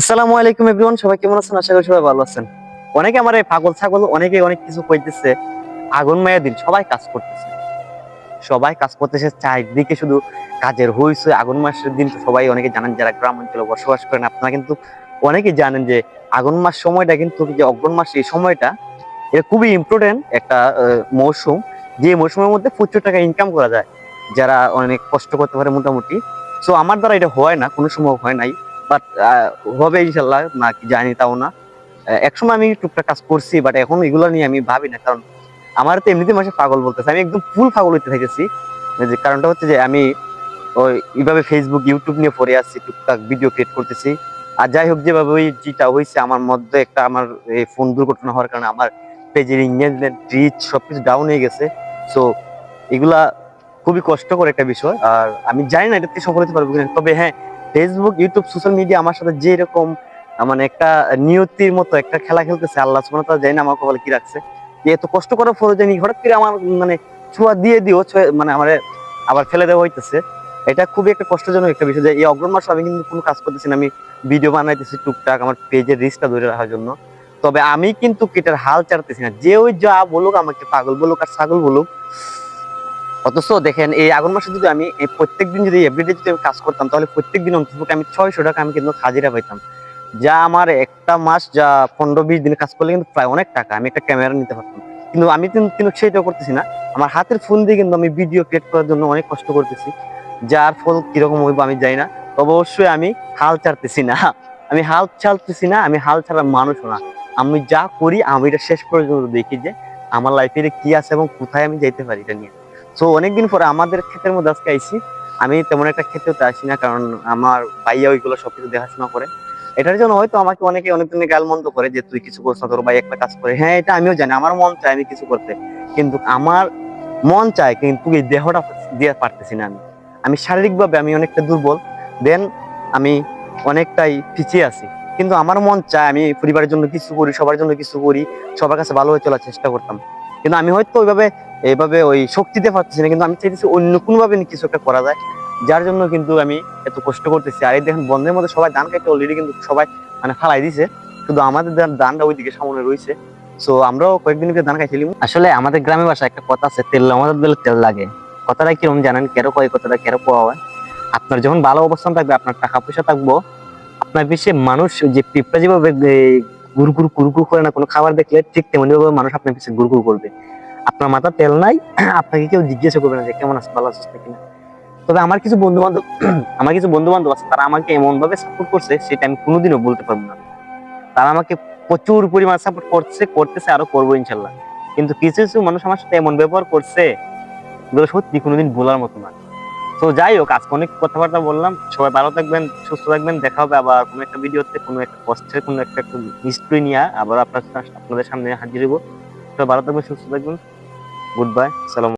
আসসালামু আলাইকুম এভরিওয়ান, সবাই কেমন আছেন? আশা করি সবাই ভালো আছেন। অনেকে আমার এই পাগল ছাগল, অনেকে অনেক কিছু কইতেছে। আগুন মায়া দিন সবাই কাজ করতেছে। সবাই কাজ করতেছে, চারদিকে শুধু কাজের আগুন মাসের দিন সবাই অনেকে জানেন যারা গ্রাম অঞ্চলে বসবাস করেন, আপনারা কিন্তু অনেকে জানেন যে আগুন মাস সময়টা কিন্তু যে অগ্রণ মাস এই সময়টা, এটা খুবই ইম্পর্টেন্ট একটা মৌসুম। যে মৌসুমের মধ্যে প্রচুর টাকা ইনকাম করা যায়, যারা অনেক কষ্ট করতে পারে মোটামুটি। সো আমার দ্বারা এটা হয় না, কোনো সময় হয় নাই। বাট হবে ইনশাল্লাহ, না কি জানি তাও না। একসময় আমি টুকটাক কাজ করছি বাট এখন এগুলো নিয়ে আমি ভাবি না, কারণ আমার তো এমনিতে মাসে পাগল বলতেছে। আমি একদম ফুল পাগল হইতে থেকেছি। যে কারণটা হচ্ছে যে আমি ওই এইভাবে ফেসবুক ইউটিউব নিয়ে পড়ে আসছি টুকটাক ভিডিও ক্রিয়েট করতেছি। আর যাই হোক, যেভাবে ওই যেটা হয়েছে আমার মধ্যে একটা আমার এই ফোন দুর্ঘটনা হওয়ার কারণে আমার পেজের ইংরেজমেন্ট রিচ সবকিছু ডাউন হয়ে গেছে। সো এগুলা খুবই কষ্টকর একটা বিষয়। আর আমি জানি না এটাতে সফল হতে পারব তবে হ্যাঁ ফেসবুক ইউটিউব সোশ্যাল মিডিয়া আমার সাথে যে এরকম মানে একটা নিয়তির মতো একটা খেলা খেলতেছে, আল্লাহ ওয়া তাআলা জানি না আমার কপালে কি রাখছে। যে এত কষ্ট করার পরে জানি হঠাৎ করে আমার মানে ছোঁয়া দিয়ে দিও মানে আমার আবার ফেলে দেওয়া হইতেছে। এটা খুবই একটা কষ্টজনক একটা বিষয় যে এই অগ্রণ মাস আমি কিন্তু কোনো কাজ করতেছি না, আমি ভিডিও বানাইতেছি টুকটাক, আমার পেজের রিচটা ধরে রাখার জন্য। তবে আমি কিন্তু কেটার হাল ছাড়তেছি না। যে ওই যা বলুক, আমাকে পাগল বলুক আর ছাগল বলুক অথচ দেখেন, এই আগুন মাসে যদি আমি, এই প্রত্যেকদিন যদি এভরিডে যদি আমি কাজ করতাম, তাহলে প্রত্যেক দিন অন্তত আমি ছয়শো টাকা আমি কিন্তু হাজিরা পাইতাম। যা আমার একটা মাস, যা পনেরো বিশ দিনে কাজ করলে কিন্তু প্রায় অনেক টাকা আমি একটা ক্যামেরা নিতে পারতাম। কিন্তু আমি কিন্তু সেটাও করতেছি না। আমার হাতের ফোন দিয়ে কিন্তু আমি ভিডিও ক্রিয়েট করার জন্য অনেক কষ্ট করতেছি। যার ফল কীরকম হইব আমি জানি না। অবশ্যই আমি হাল ছাড়তেছি না। আমি হাল ছাড়তেছি না, আমি হাল ছাড়া মানুষও না। আমি যা করি, আমি এটা শেষ পর্যন্ত দেখি যে আমার লাইফে কি আছে এবং কোথায় আমি যাইতে পারি এটা নিয়ে। সো অনেকদিন পরে আমাদের ক্ষেতের মধ্যে আজকে আইসি আমি তেমন একটা ক্ষেত্রেতে আসি না, কারণ আমার ভাইয়া ওইগুলো সবকিছু দেখাশোনা করে। এটার জন্য হয়তো আমাকে অনেকে অনেকদিন গাল মন্দ করে যে, তুই কিছু করছ, তোর ভাই একটা কাজ করে। হ্যাঁ এটা আমিও জানি, আমার মন চায় আমি কিছু করতে। কিন্তু আমার মন চায় কিন্তু এই দেহটা দিয়ে পারতেছি না আমি। আমি শারীরিকভাবে আমি অনেকটা দুর্বল। দেন আমি অনেকটাই পিছিয়ে আছি। কিন্তু আমার মন চায় আমি পরিবারের জন্য কিছু করি, সবার জন্য কিছু করি, সবার কাছে ভালো হয়ে চলার চেষ্টা করতাম। কিন্তু আমি হয়তো ওইভাবে এইভাবে ওই শক্তিতে পারতেছি না, কিন্তু আমি চাইতেছি অন্য কোনো ভাবে কিছু একটা করা যায়, যার জন্য কিন্তু আমি এত কষ্ট করতেছি। আর এই দেখেন, বন্ধের মধ্যে সবাই ধান খাইতে অলরেডি কিন্তু সবাই মানে ফালাই দিছে, শুধু আমাদের ধানটা ওইদিকে সামনে রয়েছে। সো আমরাও কয়েকদিন আগে ধান খাইছিলাম আসলে আমাদের গ্রামে বাসা একটা কথা আছে, তেল আমাদের দিলে তেল লাগে। কথাটা কীরকম জানেন? কেন কয়, কথাটা কেন কোয়া হয়। আপনার যখন ভালো অবস্থান থাকবে, আপনার টাকা পয়সা থাকব, আপনার বেশি মানুষ যে পিঁপড়া যেভাবে গুরগুর কুরকুর করে না, কোনো খাবার দেখলে ঠিক তেমনি ভাবে মানুষ আপনার পিছিয়ে গুরগুর করবে। আপনার মাথা তেল নাই, আপনাকে কেউ জিজ্ঞাসা করবে না যে কেমন আছে, ভালো আছিস নাকি না তবে আমার কিছু বন্ধু বান্ধব আমার কিছু বন্ধু বান্ধব আছে, তারা আমাকে এমন ভাবে সাপোর্ট করছে, সেটা আমি কোনোদিনও বলতে পারব না। তারা আমাকে প্রচুর পরিমাণ সাপোর্ট করছে, করতেছে, আরও করব ইনশাল্লাহ। কিন্তু কিছু কিছু মানুষ আমার সাথে এমন ব্যবহার করছে এগুলো সত্যি কোনোদিন বলার মতো না। তো যাই হোক, আজকে অনেক কথাবার্তা বললাম। সবাই ভালো থাকবেন, সুস্থ থাকবেন। দেখা হবে আবার কোনো একটা ভিডিওতে, কোনো একটা কষ্টের কোনো একটা হিস্ট্রি নিয়ে আবার আপনার আপনাদের সামনে হাজির হব। সবাই ভালো থাকবেন, সুস্থ থাকবেন। গুড বাই সালাম